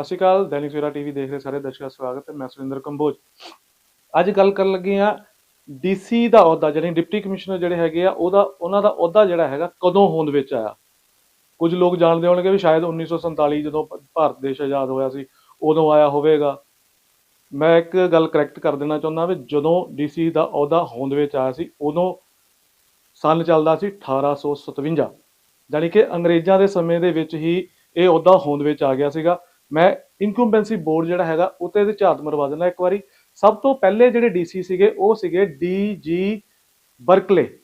ਸਤਿ ਸ਼੍ਰੀ ਅਕਾਲ, ਦੈਨਿਕ ਸਵੇਰਾ ਟੀਵੀ ਦੇਖ ਰਹੇ ਸਾਰੇ ਦਰਸ਼ਕਾਂ ਦਾ ਸਵਾਗਤ ਹੈ, ਮੈਂ ਸੁਰਿੰਦਰ ਕੰਬੋਜ। ਅੱਜ ਗੱਲ ਕਰਨ ਲੱਗੇ ਆ ਡੀਸੀ ਦਾ ਅਹੁਦਾ ਜਿਹੜੇ ਡਿਪਟੀ ਕਮਿਸ਼ਨਰ ਜਿਹੜੇ ਹੈਗੇ ਆ, ਉਹਦਾ, ਉਹਨਾਂ ਦਾ ਅਹੁਦਾ ਜਿਹੜਾ ਹੈਗਾ ਕਦੋਂ ਹੋਂਦ ਵਿੱਚ ਆਇਆ? ਕੁਝ ਲੋਕ ਜਾਣਦੇ ਹੋਣਗੇ ਵੀ ਸ਼ਾਇਦ 1947 ਜਦੋਂ ਭਾਰਤ ਦੇਸ਼ ਆਜ਼ਾਦ ਹੋਇਆ ਸੀ, ਉਦੋਂ ਆਇਆ ਹੋਵੇਗਾ। ਮੈਂ ਇੱਕ ਗੱਲ ਕਰੈਕਟ ਕਰ ਦੇਣਾ ਚਾਹੁੰਦਾ ਵੀ ਜਦੋਂ ਡੀਸੀ ਦਾ ਅਹੁਦਾ ਹੋਂਦ ਵਿੱਚ ਆਇਆ ਸੀ, ਉਦੋਂ ਸੰਨ ਚੱਲਦਾ ਸੀ 1857 ਜਾਣੀ ਕਿ ਅੰਗਰੇਜ਼ਾਂ ਦੇ ਸਮੇਂ ਦੇ ਵਿੱਚ ਹੀ ਇਹ ਅਹੁਦਾ ਹੋਂਦ ਵਿੱਚ ਆ ਗਿਆ ਸੀਗਾ। ਮੈਂ ਇਨਕੰਬੈਂਸੀ ਬੋਰਡ ਜਿਹੜਾ ਹੈਗਾ, ਉੱਤੇ ਦੇ ਝਾਤ ਮਰਵਾ ਦਿੰਦਾ ਇੱਕ ਵਾਰੀ। ਸਭ ਤੋਂ ਪਹਿਲੇ ਜਿਹੜੇ ਡੀਸੀ ਸੀਗੇ, ਉਹ ਸੀਗੇ ਡੀ.ਜੀ. ਬਰਕਲੇ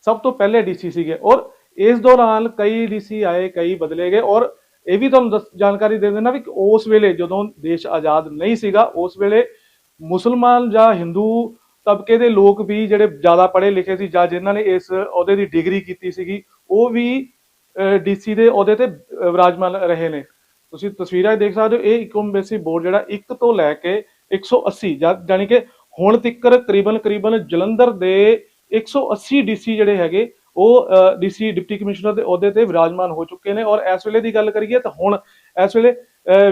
ਸਭ ਤੋਂ ਪਹਿਲੇ ਡੀਸੀ ਸੀਗੇ। ਔਰ ਇਸ ਦੌਰਾਨ ਕਈ ਡੀਸੀ ਆਏ, ਕਈ ਬਦਲੇ ਗਏ। ਔਰ ਇਹ ਵੀ ਤੁਹਾਨੂੰ ਦੱਸ- ਜਾਣਕਾਰੀ ਦੇ ਦੇਣਾ ਵੀ ਉਸ ਵੇਲੇ ਜਦੋਂ ਦੇਸ਼ ਆਜ਼ਾਦ ਨਹੀਂ ਸੀਗਾ, ਉਸ ਵੇਲੇ ਮੁਸਲਮਾਨ ਜਾਂ ਹਿੰਦੂ ਤਬਕੇ ਦੇ ਲੋਕ ਵੀ ਜਿਹੜੇ ਜ਼ਿਆਦਾ ਪੜ੍ਹੇ ਲਿਖੇ ਸੀ ਜਾਂ ਜਿਨ੍ਹਾਂ ਨੇ ਇਸ ਅਹੁਦੇ ਦੀ ਡਿਗਰੀ ਕੀਤੀ ਸੀਗੀ, ਉਹ ਵੀ ਡੀਸੀ ਦੇ ਅਹੁਦੇ ਤੇ ਵਿਰਾਜਮਾਨ ਰਹੇ ਨੇ। ਤੁਸੀਂ ਤਸਵੀਰਾਂ ਦੇਖ ਸਕਦੇ ਹੋ ਇਹ ਇਕੋਮਬੇਸੀ ਬੋਰਡ ਜਿਹੜਾ 1 ਤੋਂ ਲੈ ਕੇ 180 ਜਾਂ- ਜਾਣੀ ਕਿ ਹੁਣ ਤੱਕਰ ਕਰੀਬਨ ਕਰੀਬਨ ਜਲੰਧਰ ਦੇ 180 ਡੀਸੀ ਜਿਹੜੇ ਹੈਗੇ ਉਹ ਡੀਸੀ ਡਿਪਟੀ ਕਮਿਸ਼ਨਰ ਦੇ ਅਹੁਦੇ ਤੇ ਵਿਰਾਜਮਾਨ ਹੋ ਚੁੱਕੇ ਨੇ ਔਰ ਇਸ ਵੇਲੇ ਦੀ ਗੱਲ ਕਰੀਏ ਤਾਂ ਹੁਣ ਇਸ ਵੇਲੇ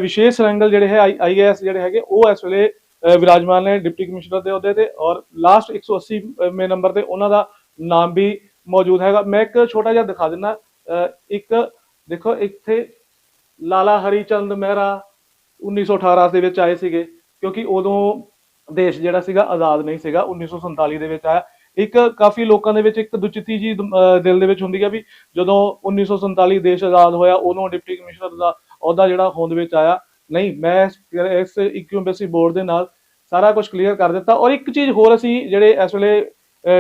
ਵਿਸ਼ੇਸ਼ ਰੰਗਲ ਜਿਹੜੇ ਹੈ ਆਈਏਐਸ ਜਿਹੜੇ ਹੈਗੇ ਉਹ ਇਸ ਵੇਲੇ ਵਿਰਾਜਮਾਨ ਨੇ ਡਿਪਟੀ ਕਮਿਸ਼ਨਰ ਦੇ ਅਹੁਦੇ ਤੇ ਔਰ ਲਾਸਟ 180 ਮੇ ਨੰਬਰ ਤੇ ਉਹਨਾਂ ਦਾ ਨਾਮ ਵੀ ਮੌਜੂਦ ਹੈਗਾ। ਮੈਂ ਇੱਕ ਛੋਟਾ ਜਿਹਾ ਦਿਖਾ ਦਿੰਦਾ ਅਹ, ਇੱਕ ਦੇਖੋ ਇੱਥੇ ਲਾਲਾ ਹਰੀਚੰਦ ਮਹਿਰਾ 1918 ਦੇ ਵਿੱਚ ਆਏ ਸੀਗੇ, ਕਿਉਂਕਿ ਉਦੋਂ ਦੇਸ਼ ਜਿਹੜਾ ਸੀਗਾ ਆਜ਼ਾਦ ਨਹੀਂ ਸੀਗਾ 1947 ਦੇ ਵਿੱਚ ਆਇਆ। ਇੱਕ ਕਾਫੀ ਲੋਕਾਂ ਦੇ ਵਿੱਚ ਇੱਕ ਦੁਚਿੱਤੀ ਜੀ ਦਿਲ ਦੇ ਵਿੱਚ ਹੁੰਦੀ ਹੈ ਵੀ ਜਦੋਂ 1947 ਦੇਸ਼ ਆਜ਼ਾਦ ਹੋਇਆ, ਉਦੋਂ ਡਿਪਟੀ ਕਮਿਸ਼ਨਰ ਦਾ ਅਹੁਦਾ ਜਿਹੜਾ ਹੋਂਦ ਵਿੱਚ ਆਇਆ। ਨਹੀਂ, ਮੈਂ ਇਸ- ਇਸ ਇਕੁਐਮਬੈਸੀ ਬੋਰਡ ਦੇ ਨਾਲ ਸਾਰਾ ਕੁਝ ਕਲੀਅਰ ਕਰ ਦਿੱਤਾ। ਔਰ ਇੱਕ ਚੀਜ਼ ਹੋਰ ਅਸੀਂ ਜਿਹੜੇ ਇਸ ਵੇਲੇ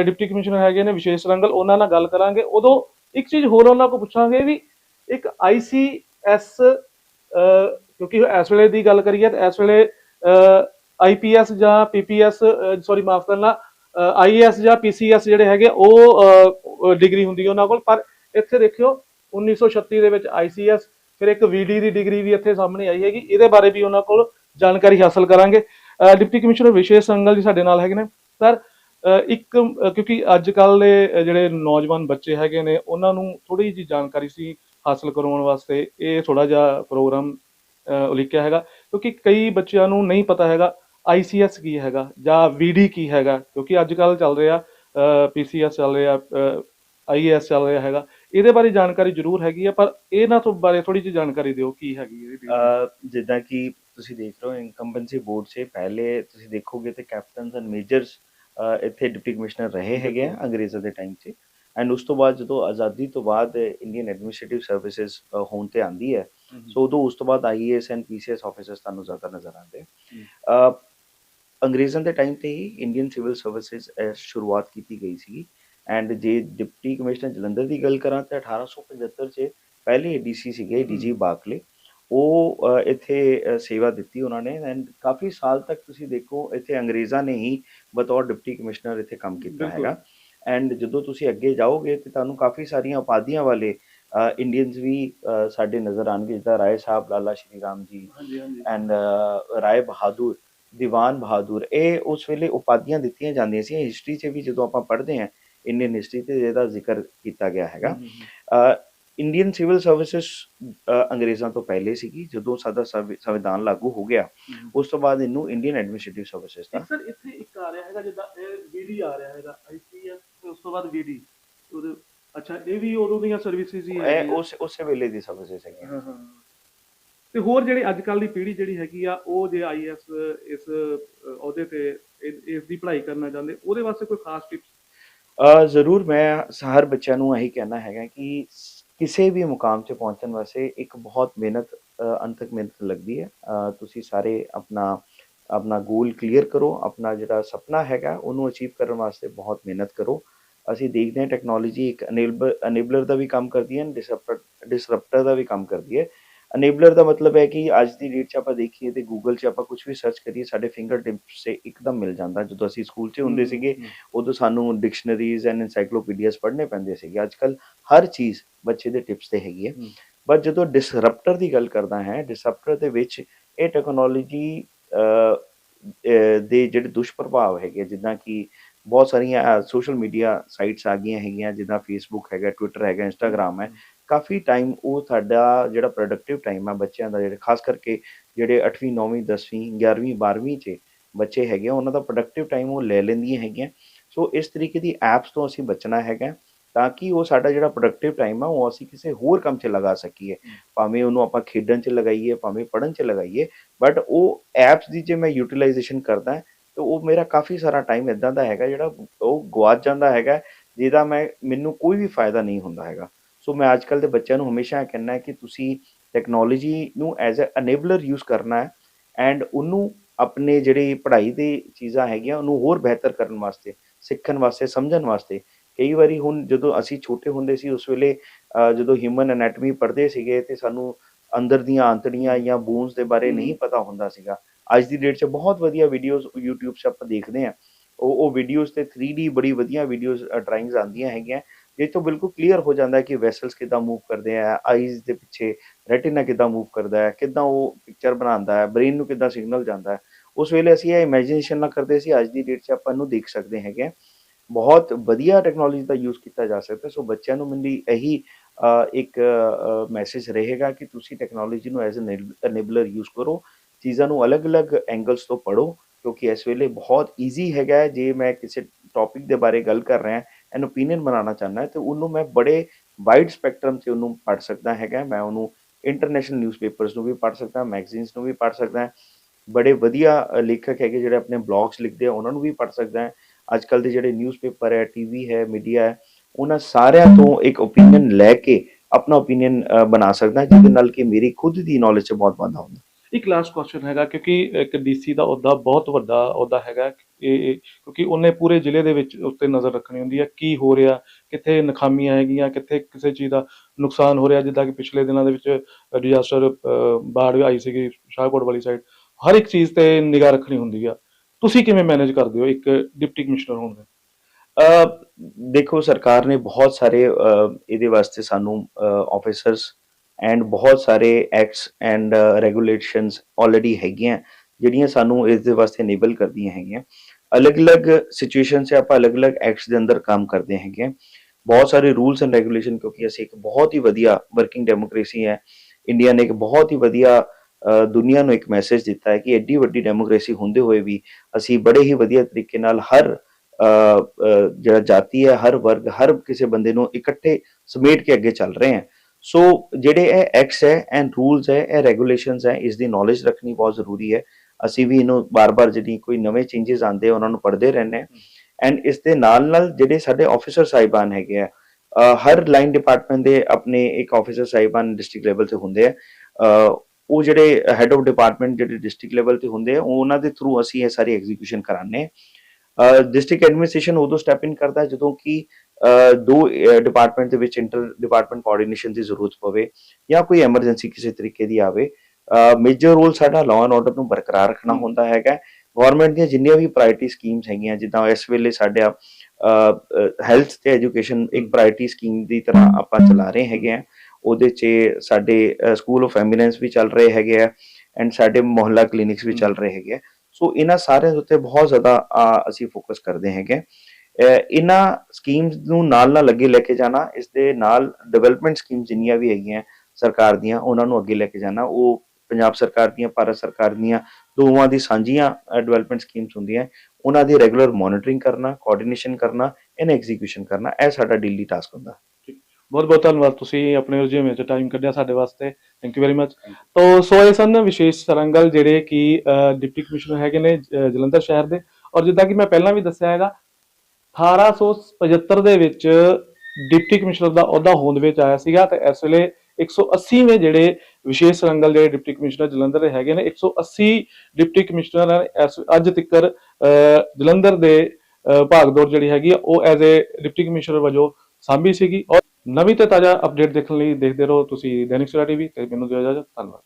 ਡਿਪਟੀ ਕਮਿਸ਼ਨਰ ਹੈਗੇ ਨੇ, ਵਿਸ਼ੇਸ਼ ਰੰਗਲ, ਉਹਨਾਂ ਨਾਲ ਗੱਲ ਕਰਾਂਗੇ। ਉਦੋਂ ਇੱਕ ਚੀਜ਼ ਹੋਰ ਉਹਨਾਂ ਕੋਲ ਪੁੱਛਾਂਗੇ ਵੀ ਇੱਕ ਇਸ ਕਿਉਂਕਿ ਇਸ ਵੇਲੇ ਦੀ ਗੱਲ ਕਰੀਏ ਤਾਂ ਇਸ ਵੇਲੇ ਆਈਪੀਐਸ ਜਾਂ ਪੀਪੀਐਸ ਸੌਰੀ ਮਾਫ ਕਰਨਾ ਆਈਐਸ ਜਾਂ ਪੀਸੀਐਸ ਜਿਹੜੇ ਹੈਗੇ ਉਹ ਡਿਗਰੀ ਹੁੰਦੀ ਉਹਨਾਂ ਕੋਲ, ਪਰ ਇੱਥੇ ਦੇਖਿਓ 1936 ਦੇ ਵਿੱਚ ਆਈਸੀਐਸ ਫਿਰ ਇੱਕ ਵੀਡੀ ਦੀ ਡਿਗਰੀ ਵੀ ਇੱਥੇ ਸਾਹਮਣੇ ਆਈ ਹੈਗੀ, ਇਹਦੇ ਬਾਰੇ ਵੀ ਉਹਨਾਂ ਕੋਲ ਜਾਣਕਾਰੀ ਹਾਸਲ ਕਰਾਂਗੇ। ਡਿਪਟੀ ਕਮਿਸ਼ਨਰ ਵਿਸ਼ੇਸ਼ ਸੰਗਲ ਜੀ ਸਾਡੇ ਨਾਲ ਹੈਗੇ ਨੇ। ਸਰ ਇੱਕ ਕਿਉਂਕਿ ਅੱਜ ਕੱਲ ਦੇ ਜਿਹੜੇ ਨੌਜਵਾਨ ਬੱਚੇ ਹੈਗੇ ਨੇ, ਉਹਨਾਂ ਨੂੰ ਥੋੜੀ ਜਿਹੀ ਜਾਣਕਾਰੀ ਸੀ ਹਾਸਲ ਕਰਵਾਉਣ ਵਾਸਤੇ ਇਹ ਥੋੜਾ ਜਿਹਾ ਪ੍ਰੋਗਰਾਮ ਉਲੀਕਿਆ ਹੈਗਾ। ਕਿਉਂਕਿ ਕਈ ਬੱਚਿਆਂ ਨੂੰ ਨਹੀਂ ਪਤਾ ਹੈਗਾ ਆਈਸੀਐਸ ਕੀ ਹੈਗਾ ਜਾਂ ਵੀਡੀ ਕੀ ਹੈਗਾ। ਕਿਉਂਕਿ ਅੱਜ ਕੱਲ ਚੱਲ ਰਿਹਾ ਪੀਸੀਐਸ ਚੱਲ ਰਿਹਾ ਆਈਐਸ ਚੱਲ ਰਿਹਾ ਹੈਗਾ। ਇਹਦੇ ਬਾਰੇ ਜਾਣਕਾਰੀ ਜ਼ਰੂਰ ਹੈਗੀ ਆ ਪਰ ਇਹਨਾਂ ਤੋਂ ਬਾਰੇ ਥੋੜੀ ਜਿਹੀ ਜਾਣਕਾਰੀ ਦਿਓ ਕੀ ਹੈਗੀ ਇਹਦੀ ਜਿੱਦਾਂ ਕਿ ਤੁਸੀਂ ਦੇਖ ਰਹੇ ਹੋ ਇਨਕੰਬੈਂਸੀ ਬੋਰਡ 'ਚ ਪਹਿਲੇ ਤੁਸੀਂ ਦੇਖੋਗੇ ਤੇ ਕੈਪਟਨਸ ਐਂਡ ਮੇਜਰਸ ਇੱਥੇ ਡਿਪਟੀ ਕਮਿਸ਼ਨਰ ਰਹੇ ਹੈਗੇ ਆ ਅੰਗਰੇਜ਼ਾਂ ਦੇ ਟਾਈਮ 'ਚ। ਐਂਡ ਉਸ ਤੋਂ ਬਾਅਦ ਜਦੋਂ ਆਜ਼ਾਦੀ ਤੋਂ ਬਾਅਦ ਇੰਡੀਅਨ ਐਡਮਿਨਿਸਟ੍ਰੇਟਿਵ ਸਰਵਿਸਿਜ਼ ਹੋਣ ਤੇ ਆਂਦੀ ਹੈ ਸੋ ਉਦੋਂ ਉਸ ਤੋਂ ਬਾਅਦ ਆਈਏਐਸ ਐਂਡ ਪੀਸੀਐਸ ਆਫੀਸਰਸ ਤੁਹਾਨੂੰ ਜ਼ਿਆਦਾ ਨਜ਼ਰ ਆਉਂਦੇ। ਅੰਗਰੇਜ਼ਾਂ ਦੇ ਟਾਈਮ ਤੇ ਹੀ ਇੰਡੀਅਨ ਸਿਵਲ ਸਰਵਿਸਿਜ਼ ਸ਼ੁਰੂਆਤ ਕੀਤੀ ਗਈ ਸੀ ਐਂਡ ਜੇ ਡਿਪਟੀ ਕਮਿਸ਼ਨਰ ਜਲੰਧਰ ਦੀ ਗੱਲ ਕਰਾਂ ਤਾਂ 1875 ਚ ਪਹਿਲੇ ਏਡੀਸੀ ਸੀਗੇ ਡੀਜੀ ਬਾਕਲੇ ਉਹ ਇੱਥੇ ਸੇਵਾ ਦਿੱਤੀ ਉਹਨਾਂ ਨੇ। ਐਂਡ ਕਾਫੀ ਸਾਲ ਤੱਕ ਤੁਸੀਂ ਦੇਖੋ ਇੱਥੇ ਅੰਗਰੇਜ਼ਾਂ ਨੇ ਹੀ ਬਤੌਰ ਡਿਪਟੀ ਕਮਿਸ਼ਨਰ ਇੱਥੇ ਕੰਮ ਕੀਤਾ। ਹੈਗਾ। ਐਂਡ ਜਦੋਂ ਤੁਸੀਂ ਅੱਗੇ ਜਾਓਗੇ ਤੇ ਤੁਹਾਨੂੰ ਕਾਫੀ ਸਾਰੀਆਂ ਉਪਾਧੀਆਂ ਵਾਲੇ ਇੰਡੀਅਨਸ ਵੀ ਸਾਡੇ ਨਜ਼ਰ ਆਣਗੇ ਜਿੱਦਾਂ ਰਾਏ ਸਾਹਿਬ ਲਾਲਾ ਸ਼੍ਰੀ ਰਾਮ ਜੀ ਐਂਡ ਰਾਏ ਬਹਾਦੁਰ ਦੀਵਾਨ ਬਹਾਦੁਰ ਇਹ ਉਸ ਵੇਲੇ ਉਪਾਧੀਆਂ ਦਿੱਤੀਆਂ ਜਾਂਦੀਆਂ ਸੀ। ਹਿਸਟਰੀ 'ਚ ਵੀ ਜਦੋਂ ਆਪਾਂ ਪੜ੍ਹਦੇ ਹਾਂ ਇੰਡੀਅਨ ਹਿਸਟਰੀ ਤੇ ਇਹਦਾ ਜ਼ਿਕਰ ਕੀਤਾ ਗਿਆ ਹੈਗਾ। ਇੰਡੀਅਨ ਸਿਵਲ ਸਰਵਿਸਿਜ਼ ਅੰਗਰੇਜ਼ਾਂ ਤੋਂ ਪਹਿਲੇ ਸੀਗੀ ਜਦੋਂ ਸਾਡਾ ਸੰਵਿ- ਸੰਵਿਧਾਨ ਲਾਗੂ ਹੋ ਗਿਆ ਉਸ ਤੋਂ ਬਾਅਦ ਇਹਨੂੰ ਇੰਡੀਅਨ ਐਡਮਿਨਿਸਟ੍ਰੇਟਿਵ ਸਰਵਿਸਿਜ਼ ਦਾ ਸਰ ਇੱਥੇ ਇੱਕ ਆ ਰਿਹਾ ਹੈਗਾ ਜਿੱਦਾਂ ਇਹ ਵੀਡੀ ਆ ਰਿਹਾ ਹੈਗਾ ਆਈਸੀਐਸ ਤੇ ਉਸ ਤੋਂ ਬਾਅਦ ਵੀਡੀ ਉਹਦੇ ਅੱਛਾ ਇਹ ਵੀ ਉਦੋਂ ਦੀਆਂ ਸਰਵਿਸਿਜ਼ ਹੀ ਇਹ ਹੈਗੀਆਂ। ਉਸ ਉਸੇ ਵੇਲੇ ਦੀ ਸਰਵਿਸਿਜ਼ ਹੈਗੀਆਂ। ਹਾਂ ਹਾਂ। ਤੇ ਹੋਰ ਜਿਹੜੇ ਅੱਜ ਕੱਲ ਦੀ ਪੀੜ੍ਹੀ ਜਿਹੜੀ ਹੈਗੀ ਆ ਉਹ ਜੇ ਆਈਐਸ ਇਸ ਅਹ, ਅਹੁਦੇ ਤੇ ਇਹ- ਇਸ ਦੀ ਪੜ੍ਹਾਈ ਕਰਨਾ ਚਾਹੁੰਦੇ ਉਹਦੇ ਵਾਸਤੇ ਕੋਈ ਖਾਸ ਟਿਪਸ ਅ, ਜ਼ਰੂਰ ਮੈਂ ਹਰ ਬੱਚਿਆਂ ਨੂੰ ਇਹੀ ਕਹਿਣਾ ਹੈਗਾ ਕਿ ਸ- ਕਿਸੇ ਵੀ ਮੁਕਾਮ 'ਤੇ ਪਹੁੰਚਣ ਵਾਸਤੇ ਇੱਕ ਬਹੁਤ ਮਿਹਨਤ ਅ, ਅੰਤਕ ਮਿਹਨਤ ਲੱਗਦੀ ਹੈ। ਅ, ਤੁਸੀਂ ਸਾਰੇ ਆਪਣਾ ਆਪਣਾ ਗੋਲ ਕਲੀਅਰ ਕਰੋ ਆਪਣਾ ਜਿਹੜਾ ਸੁਪਨਾ ਹੈਗਾ ਉਹਨੂੰ ਅਚੀਵ ਕਰਨ ਵਾਸਤੇ ਬਹੁਤ ਮਿਹਨਤ ਕਰੋ। ਅਸੀਂ ਦੇਖਦੇ ਹਾਂ ਟੈਕਨੋਲੋਜੀ ਇੱਕ ਅਨੇਬਲ ਅਨੇਬਲਰ ਦਾ ਵੀ ਕੰਮ ਕਰਦੀ ਹੈ ਡਿਸਰਪਟਰ ਡਿਸਰਪਟਰ ਦਾ ਵੀ ਕੰਮ ਕਰਦੀ ਹੈ। ਅਨੇਬਲਰ ਦਾ ਮਤਲਬ ਹੈ ਕਿ ਅੱਜ ਦੀ ਡੇਟ 'ਚ ਆਪਾਂ ਦੇਖੀਏ ਤੇ ਗੂਗਲ 'ਚ ਆਪਾਂ ਕੁਝ ਵੀ ਸਰਚ ਕਰੀਏ ਸਾਡੇ ਫਿੰਗਰ ਟਿਪਸ 'ਤੇ ਇੱਕਦਮ ਮਿਲ ਜਾਂਦਾ। ਜਦੋਂ ਅਸੀਂ ਸਕੂਲ 'ਚ ਹੁੰਦੇ ਸੀਗੇ ਉਦੋਂ ਸਾਨੂੰ ਡਿਕਸ਼ਨਰੀਜ਼ ਐਂਡ ਐਨਸਾਈਕਲੋਪੀਡੀਆਸ ਪੜ੍ਹਨੇ ਪੈਂਦੇ ਸੀਗੇ। ਅੱਜ ਕੱਲ ਹਰ ਚੀਜ਼ ਬੱਚੇ ਦੇ ਟਿਪਸ ਤੇ ਹੈਗੀ ਹੈ। ਬਟ ਜਦੋਂ ਡਿਸਰਪਟਰ ਦੀ ਗੱਲ ਕਰਦਾ ਹੈ ਡਿਸਰਪਟਰ ਦੇ ਵਿੱਚ ਇਹ ਟੈਕਨੋਲੋਜੀ ਦੇ ਜਿਹੜੇ ਦੁਸ਼ਪ੍ਰਭਾਵ ਹੈਗੇ ਜਿੱਦਾਂ ਕਿ ਬਹੁਤ ਸਾਰੀਆਂ ਸੋਸ਼ਲ ਮੀਡੀਆ ਸਾਈਟਸ ਆ ਗਈਆਂ ਹੈਗੀਆਂ, ਜਿੱਦਾਂ ਫੇਸਬੁੱਕ ਹੈਗਾ ਟਵਿੱਟਰ ਹੈਗਾ ਇੰਸਟਾਗ੍ਰam ਹੈ। ਕਾਫੀ ਟਾਈਮ ਉਹ ਸਾਡਾ ਜਿਹੜਾ ਪ੍ਰੋਡਕਟਿਵ ਟਾਈਮ ਆ ਬੱਚਿਆਂ ਦਾ, ਜਿਹੜਾ ਖਾਸ ਕਰਕੇ ਜਿਹੜੇ 8ਵੀਂ 9ਵੀਂ 10ਵੀਂ 11ਵੀਂ 12ਵੀਂ 'ਚ ਬੱਚੇ ਹੈਗੇ ਆ, ਉਹਨਾਂ ਦਾ ਪ੍ਰੋਡਕਟਿਵ ਟਾਈਮ ਉਹ ਲੈ ਲੈਂਦੀਆਂ ਹੈਗੀਆਂ। ਸੋ ਇਸ ਤਰੀਕੇ ਦੀ ਐਪਸ ਤੋਂ ਅਸੀਂ ਬਚਣਾ ਹੈਗਾ, ਤਾਂ ਕਿ ਉਹ ਸਾਡਾ ਜਿਹੜਾ ਪ੍ਰੋਡਕਟਿਵ ਟਾਈਮ ਆ, ਉਹ ਅਸੀਂ ਕਿਸੇ ਹੋਰ ਕੰਮ 'ਚ ਲਗਾ ਸਕੀਏ। ਭਾਵੇਂ ਉਹਨੂੰ ਆਪਾਂ ਖੇਡਣ 'ਚ ਲਗਾਈਏ, ਭਾਵੇਂ ਪੜ੍ਹਨ 'ਚ ਲਗਾਈਏ ਬਟ ਉਹ ਐਪਸ ਦੀ ਜੇ ਮੈਂ ਯੂਟਿਲਾਈਜੇਸ਼ਨ ਕਰਦਾ ਤਾਂ ਉਹ ਮੇਰਾ ਕਾਫੀ ਸਾਰਾ ਟਾਈਮ ਇਦਾਂ ਦਾ ਹੈਗਾ ਜਿਹੜਾ ਉਹ ਗਵਾਚ ਜਾਂਦਾ ਹੈਗਾ ਜਿਹਦਾ ਮੈਂ ਮੈਨੂੰ ਕੋਈ ਵੀ ਫਾਇਦਾ ਨਹੀਂ ਹੁੰਦਾ ਹੈਗਾ। ਸੋ ਮੈਂ ਅੱਜ ਕੱਲ ਦੇ ਬੱਚਿਆਂ ਨੂੰ ਹਮੇਸ਼ਾ ਇਹ ਕਹਿਣਾ ਹੈ ਕਿ ਤੁਸੀਂ ਟੈਕਨੋਲੋਜੀ ਨੂੰ ਐਜ਼ ਅ ਅਨੇਬਲਰ ਯੂਜ਼ ਕਰਨਾ ਹੈ ਐਂਡ ਉਹਨੂੰ ਆਪਣੇ ਜਿਹੜੀ ਪੜ੍ਹਾਈ ਦੀ ਚੀਜ਼ਾਂ ਹੈਗੀਆਂ ਉਹਨੂੰ ਹੋਰ ਬਿਹਤਰ ਕਰਨ ਵਾਸਤੇ ਸਿੱਖਣ ਵਾਸਤੇ ਸਮਝਣ ਵਾਸਤੇ। ਕਈ ਵਾਰੀ ਹੁਣ ਜਦੋਂ ਅਸੀਂ ਛੋਟੇ ਹੁੰਦੇ ਸੀ ਉਸ ਵੇਲੇ ਜਦੋਂ ਹਿਊਮਨ ਐਨਾਟਮੀ ਪੜ੍ਹਦੇ ਸੀਗੇ ਤੇ ਸਾਨੂੰ ਅੰਦਰ ਦੀਆਂ ਆਂਤੜੀਆਂ ਜਾਂ ਬੋਨਸ ਦੇ ਬਾਰੇ ਨਹੀਂ ਪਤਾ ਹੁੰਦਾ ਸੀਗਾ। ਅੱਜ ਦੀ ਡੇਟ 'ਚ ਬਹੁਤ ਵਧੀਆ ਵੀਡੀਓਜ਼ YouTube 'ਚ ਆਪਾਂ ਦੇਖਦੇ ਹਾਂ। ਉਹ ਉਹ ਵੀਡੀਓਜ਼ ਤੇ 3D ਬੜੀ ਵਧੀਆ ਵੀਡੀਓਜ਼ ਡਰਾਇੰਗਸ ਆਉਂਦੀਆਂ ਹੈਗੀਆਂ। ਇਹ ਤੋਂ ਬਿਲਕੁਲ ਕਲੀਅਰ ਹੋ ਜਾਂਦਾ ਕਿ ਵੈਸਲਸ ਕਿਦਾਂ ਮੂਵ ਕਰਦੇ ਆ ਆਈਜ਼ ਦੇ ਪਿੱਛੇ ਰੈਟੀਨਾ ਕਿਦਾਂ ਮੂਵ ਕਰਦਾ ਹੈ, ਕਿਦਾਂ ਉਹ ਪਿਕਚਰ ਬਣਾਉਂਦਾ ਹੈ ਬ੍ਰੇਨ ਨੂੰ ਕਿਦਾਂ ਸਿਗਨਲ ਜਾਂਦਾ ਹੈ। ਉਸ ਵੇਲੇ ਅਸੀਂ ਇਹ ਇਮੇਜਿਨੇਸ਼ਨ ਨਾ ਕਰਦੇ ਸੀ, ਅੱਜ ਦੀ ਡੇਟ 'ਚ ਆਪਾਂ ਇਹਨੂੰ ਦੇਖ ਸਕਦੇ ਹੈਗੇ ਹਾਂ। ਬਹੁਤ ਵਧੀਆ ਟੈਕਨੋਲੋਜੀ ਦਾ ਯੂਜ਼ ਕੀਤਾ ਜਾ ਸਕਦਾ, ਸੋ ਬੱਚਿਆਂ ਨੂੰ ਮੇਰੀ ਇਹੀ ਇੱਕ ਮੈਸੇਜ ਰਹੇਗਾ ਕਿ ਤੁਸੀਂ ਟੈਕਨੋਲੋਜੀ ਨੂੰ ਐਜ਼ ਅ ਅਨੇਬਲਰ ਯੂਜ਼ ਕਰੋ। ਚੀਜ਼ਾਂ ਨੂੰ ਅਲੱਗ-ਅਲੱਗ ਐਂਗਲਸ ਤੋਂ ਪੜ੍ਹੋ ਕਿਉਂਕਿ ਇਸ ਵੇਲੇ ਬਹੁਤ ਈਜ਼ੀ ਹੈਗਾ ਹੈ, ਜੇ ਮੈਂ ਕਿਸੇ ਟੌਪਿਕ ਦੇ ਬਾਰੇ ਗੱਲ ਕਰ ਰਿਹਾ ਐਨ ਓਪੀਨੀਅਨ ਬਣਾਉਣਾ ਚਾਹੁੰਦਾ ਹੈ ਤੇ ਉਹਨੂੰ ਮੈਂ ਬੜੇ ਵਾਈਡ ਸਪੈਕਟਰਮ 'ਤੇ ਉਹਨੂੰ ਪੜ੍ਹ ਸਕਦਾ ਹੈਗਾ ਮੈਂ ਉਹਨੂੰ ਇੰਟਰਨੈਸ਼ਨਲ ਨਿਊਜ਼ਪੇਪਰਸ ਨੂੰ ਵੀ ਪੜ੍ਹ ਸਕਦਾ ਮੈਗਜ਼ੀਨਸ ਨੂੰ ਵੀ ਪੜ੍ਹ ਸਕਦਾ ਬੜੇ ਵਧੀਆ ਲੇਖਕ ਹੈਗੇ ਜਿਹੜੇ ਆਪਣੇ ਬਲੌਗਸ ਲਿਖਦੇ ਆ ਉਹਨਾਂ ਨੂੰ ਵੀ ਪੜ੍ਹ ਸਕਦਾ ਅੱਜ ਕੱਲ ਦੇ ਜਿਹੜੇ ਨਿਊਜ਼ਪੇਪਰ ਹੈ ਟੀਵੀ ਹੈ ਮੀਡੀਆ ਹੈ ਉਹਨਾਂ ਸਾਰਿਆਂ ਤੋਂ ਇੱਕ ਓਪੀਨੀਅਨ ਲੈ ਕੇ ਆਪਣਾ ਓਪੀਨੀਅਨ ਬਣਾ ਸਕਦਾ ਜਿਹਦੇ ਨਾਲ ਕਿ ਮੇਰੀ ਖੁਦ ਦੀ ਨੌਲੇਜ 'ਚ ਬਹੁਤ ਵਾਧਾ ਹੁੰਦਾ। ਇੱਕ ਲਾਸਟ ਕੁਐਸਚਨ ਹੈਗਾ ਕਿਉਂਕਿ ਇੱਕ ਡੀਸੀ ਦਾ ਅਹੁਦਾ ਬਹੁਤ ਵੱਡਾ ਅਹੁਦਾ ਹੈਗਾ। ਇਹ ਕਿਉਂਕਿ ਉਹਨੇ ਪੂਰੇ ਜ਼ਿਲ੍ਹੇ ਦੇ ਵਿੱਚ ਉੱਤੇ ਨਜ਼ਰ ਰੱਖਣੀ ਹੁੰਦੀ ਹੈ। ਕੀ ਹੋ ਰਿਹਾ? ਕਿੱਥੇ ਨਖਾਮੀਆਂ ਹੈਗੀਆਂ? ਕਿੱਥੇ ਕਿਸੇ ਚੀਜ਼ ਦਾ ਨੁਕਸਾਨ ਹੋ ਰਿਹਾ? ਜਿੱਦਾਂ ਕਿ ਪਿਛਲੇ ਦਿਨਾਂ ਦੇ ਵਿੱਚ ਡਿਜ਼ਾਸਟਰ ਬਾੜ ਆਈ ਸੀਗੀ ਸ਼ਾਹਕੋਟ ਵਾਲੀ ਸਾਈਡ ਹਰ ਇੱਕ ਚੀਜ਼ ਤੇ ਨਿਗਾਹ ਰੱਖਣੀ ਹੁੰਦੀ ਆ। ਤੁਸੀਂ ਕਿਵੇਂ ਮੈਨੇਜ ਕਰਦੇ ਹੋ ਇੱਕ ਡਿਪਟੀ ਕਮਿਸ਼ਨਰ ਹੋਣ ਦੇ? ਦੇਖੋ, ਸਰਕਾਰ ਨੇ ਬਹੁਤ ਸਾਰੇ ਇਹਦੇ ਵਾਸਤੇ ਸਾਨੂੰ ਆਫੀਸਰਸ ਐਂਡ ਬਹੁਤ ਸਾਰੇ ਐਕਟਸ ਐਂਡ ਰੈਗੂਲੇਸ਼ਨਸ ਆਲਰੇਡੀ ਹੈਗੀਆਂ, ਜਿਹੜੀਆਂ ਸਾਨੂੰ ਇਸ ਦੇ ਵਾਸਤੇ ਇਨੇਬਲ ਕਰਦੀਆਂ ਹੈਗੀਆਂ। ਅਲੱਗ-ਅਲੱਗ ਸਿਚੁਏਸ਼ਨ 'ਚ ਆਪਾਂ ਅਲੱਗ-ਅਲੱਗ ਐਕਟਸ ਦੇ ਅੰਦਰ ਕੰਮ ਕਰਦੇ ਹੈਗੇ ਹਾਂ। ਬਹੁਤ ਸਾਰੇ ਰੂਲਸ ਐਂਡ ਰੈਗੂਲੇਸ਼ਨ ਕਿਉਂਕਿ ਅਸੀਂ ਇੱਕ ਬਹੁਤ ਹੀ ਵਧੀਆ ਵਰਕਿੰਗ ਡੈਮੋਕ੍ਰੇਸੀ ਹੈ। ਇੰਡੀਆ ਨੇ ਇੱਕ ਬਹੁਤ ਹੀ ਵਧੀਆ ਦੁਨੀਆ ਨੂੰ ਇੱਕ ਮੈਸੇਜ ਦਿੱਤਾ ਹੈ ਕਿ ਐਡੀ ਵੱਡੀ ਡੈਮੋਕ੍ਰੇਸੀ ਹੁੰਦੇ ਹੋਏ ਵੀ ਅਸੀਂ ਬੜੇ ਹੀ ਵਧੀਆ ਤਰੀਕੇ ਨਾਲ ਹਰ ਜਿਹੜਾ ਜਾਤੀ ਹੈ, ਹਰ ਵਰਗ, ਹਰ ਕਿਸੇ ਬੰਦੇ ਨੂੰ ਇਕੱਠੇ ਸਮੇਟ ਕੇ ਅੱਗੇ ਚੱਲ ਰਹੇ ਹਾਂ। ਸੋ ਜਿਹੜੇ ਇਹ ਐਕਟਸ ਹੈ ਐਂਡ ਰੂਲਸ ਹੈ, ਇਹ ਰੈਗੂਲੇਸ਼ਨਸ ਹੈ, ਇਸ ਦੀ ਨੌਲੇਜ ਰੱਖਣੀ ਬਹੁਤ ਜ਼ਰੂਰੀ ਹੈ। ਅਸੀਂ ਵੀ ਇਹਨੂੰ ਬਾਰ-ਬਾਰ ਜਿਹੜੀ ਕੋਈ ਨਵੇਂ ਚੇਂजेस ਆਉਂਦੇ ਉਹਨਾਂ ਨੂੰ ਪੜ੍ਹਦੇ ਰਹਿੰਦੇ ਹਾਂ। ਐਂਡ ਇਸ ਦੇ ਨਾਲ ਨਾਲ ਜਿਹੜੇ ਸਾਡੇ ਆਫੀਸਰ ਸਾਹਿਬਾਨ ਹੈਗੇ ਆ ਹਰ ਲਾਈਨ ਡਿਪਾਰਟਮੈਂਟ ਦੇ ਆਪਣੇ ਇੱਕ ਆਫੀਸਰ ਸਾਹਿਬਾਨ ਡਿਸਟ੍ਰਿਕਟ ਲੈਵਲ ਤੇ ਹੁੰਦੇ ਆ। ਉਹ ਜਿਹੜੇ ਹੈਡ ਆਫ ਡਿਪਾਰਟਮੈਂਟ ਜਿਹੜੇ ਡਿਸਟ੍ਰਿਕਟ ਲੈਵਲ ਤੇ ਹੁੰਦੇ ਆ ਉਹਨਾਂ ਦੇ ਥਰੂ ਅਸੀਂ ਇਹ ਸਾਰੀ ਐਗਜ਼ੀਕਿਊਸ਼ਨ ਕਰਾਉਂਦੇ ਆ ਡਿਸਟ੍ਰਿਕਟ ਐਡਮਿਨਿਸਟ੍ਰੇਸ਼ਨ ਉਦੋਂ ਸਟੈਪ ਇਨ ਕਰਦਾ ਜਦੋਂ ਕਿ ਦੋ ਡਿਪਾਰਟਮੈਂਟ ਦੇ ਵਿੱਚ ਇੰਟਰ ਡਿਪਾਰਟਮੈਂਟ ਕੋਆਰਡੀਨੇਸ਼ਨ ਦੀ ਜ਼ਰੂਰਤ ਪਵੇ ਜਾਂ ਕੋਈ ਐਮਰਜੈਂਸੀ ਕਿਸੇ ਤਰੀਕੇ ਦੀ ਆਵੇ ਮੇਜਰ ਰੋਲ ਸਾਡਾ ਲਾਅ ਐਂਡ ਆਰਡਰ ਨੂੰ ਬਰਕਰਾਰ ਰੱਖਣਾ। ਹੁੰਦਾ ਹੈਗਾ। ਗਵਰਨਮੈਂਟ ਦੀਆਂ ਜਿੰਨੀਆਂ ਵੀ ਪ੍ਰਾਇੋਰਟੀ ਸਕੀਮਸ ਹੈਗੀਆਂ ਜਿੱਦਾਂ ਇਸ ਵੇਲੇ ਸਾਡਾ ਹੈਲਥ ਤੇ ਐਜੂਕੇਸ਼ਨ ਇੱਕ ਪ੍ਰਾਇੋਰਟੀ ਸਕੀਮ ਦੀ ਤਰ੍ਹਾਂ ਆਪਾਂ ਚਲਾ ਰਹੇ ਹੈਗੇ ਆ। ਉਹਦੇ 'ਚ ਸਾਡੇ ਸਕੂਲ ਆਫ ਐਮੀਨੈਂਸ ਵੀ ਚੱਲ ਰਹੇ ਹੈਗੇ ਆ ਐਂਡ ਸਾਡੇ ਮੁਹੱਲਾ ਕਲੀਨਿਕਸ ਵੀ ਚੱਲ ਰਹੇ ਹੈਗੇ ਆ। ਸੋ ਇਹਨਾਂ ਸਾਰਿਆਂ ਦੇ ਉੱਤੇ ਬਹੁਤ ਜ਼ਿਆਦਾ ਅਸੀਂ ਫੋਕਸ ਕਰਦੇ ਹੈਗੇ ਇਹਨਾਂ ਸਕੀਮਸ ਨੂੰ ਨਾਲ ਨਾਲ ਅੱਗੇ ਲੈ ਕੇ ਜਾਣਾ ਇਸ ਦੇ ਨਾਲ ਡਿਵੈਲਪਮੈਂਟ ਸਕੀਮ ਜਿੰਨੀਆਂ ਵੀ ਹੈਗੀਆਂ ਸਰਕਾਰ ਦੀਆਂ ਉਹਨਾਂ ਨੂੰ ਅੱਗੇ ਲੈ ਕੇ ਜਾਣਾ। ਉਹ ਪੰਜਾਬ ਸਰਕਾਰ ਦੀਆਂ ਭਾਰਤ ਸਰਕਾਰ ਦੀਆਂ ਦੋਵਾਂ ਦੀ ਸਾਂਝੀਆਂ ਡਿਵੈਲਪਮੈਂਟ ਸਕੀਮਸ ਹੁੰਦੀਆਂ ਉਹਨਾਂ ਦੀ ਰੈਗੂਲਰ ਮੋਨੀਟਰਿੰਗ ਕਰਨਾ ਕੋਆਰਡੀਨੇਸ਼ਨ ਕਰਨਾ ਐਂਡ ਐਗਜ਼ੀਕਿਊਸ਼ਨ ਕਰਨਾ ਇਹ ਸਾਡਾ ਡੇਲੀ ਟਾਸਕ ਹੁੰਦਾ। ਬਹੁਤ ਬਹੁਤ ਧੰਨਵਾਦ। ਤੁਸੀਂ ਆਪਣੇ ਰੁਝੇਵੇਂ ਵਿੱਚ ਟਾਈਮ ਕੱਢਿਆ ਸਾਡੇ ਵਾਸਤੇ। ਥੈਂਕ ਯੂ ਵੈਰੀ ਮਚ ਤੋ ਸੋ ਇਹ ਸਨ ਵਿਸ਼ੇਸ਼ ਸਰੰਗਲ ਜਿਹੜੇ ਕਿ ਡਿਪਟੀ ਕਮਿਸ਼ਨਰ ਹੈਗੇ ਨੇ ਜਲੰਧਰ ਸ਼ਹਿਰ ਦੇ। ਔਰ ਜਿੱਦਾਂ ਕਿ ਮੈਂ ਪਹਿਲਾਂ ਵੀ ਦੱਸਿਆ ਹੈਗਾ 1875 ਦੇ ਵਿੱਚ ਡਿਪਟੀ ਕਮਿਸ਼ਨਰ ਦਾ ਅਹੁਦਾ ਹੋਂਦ ਵਿੱਚ ਆਇਆ ਸੀਗਾ ਤੇ ਇਸ ਵੇਲੇ 180ਵੇਂ ਜਿਹੜੇ ਵਿਸ਼ੇਸ਼ ਸਰੰਗਲ ਜਿਹੜੇ ਡਿਪਟੀ ਕਮਿਸ਼ਨਰ ਜਲੰਧਰ ਦੇ ਹੈਗੇ ਨੇ 180 ਡਿਪਟੀ ਕਮਿਸ਼ਨਰ ਇਸ- ਅੱਜ ਤੱਕ ਜਲੰਧਰ ਦੇ ਅਹ, ਭਾਗਦੌੜ ਜਿਹੜੀ ਹੈਗੀ ਆ ਉਹ ਐਜ਼ ਅ ਡਿਪਟੀ ਕਮਿਸ਼ਨਰ ਵਜੋਂ ਸਾਂਭੀ ਸੀਗੀ ਔਰ ਨਵੀਂ ਤੇ ਤਾਜ਼ਾ ਅਪਡੇਟ ਦੇਖਣ ਲਈ ਦੇਖਦੇ ਰਹੋ ਤੁਸੀਂ ਦੈਨਿਕ ਸਵੇਰਾ ਟੀਵੀ ਤੇ ਮੈਨੂੰ ਦਿਓ ਇਜਾਜ਼ਤ ਧੰਨਵਾਦ।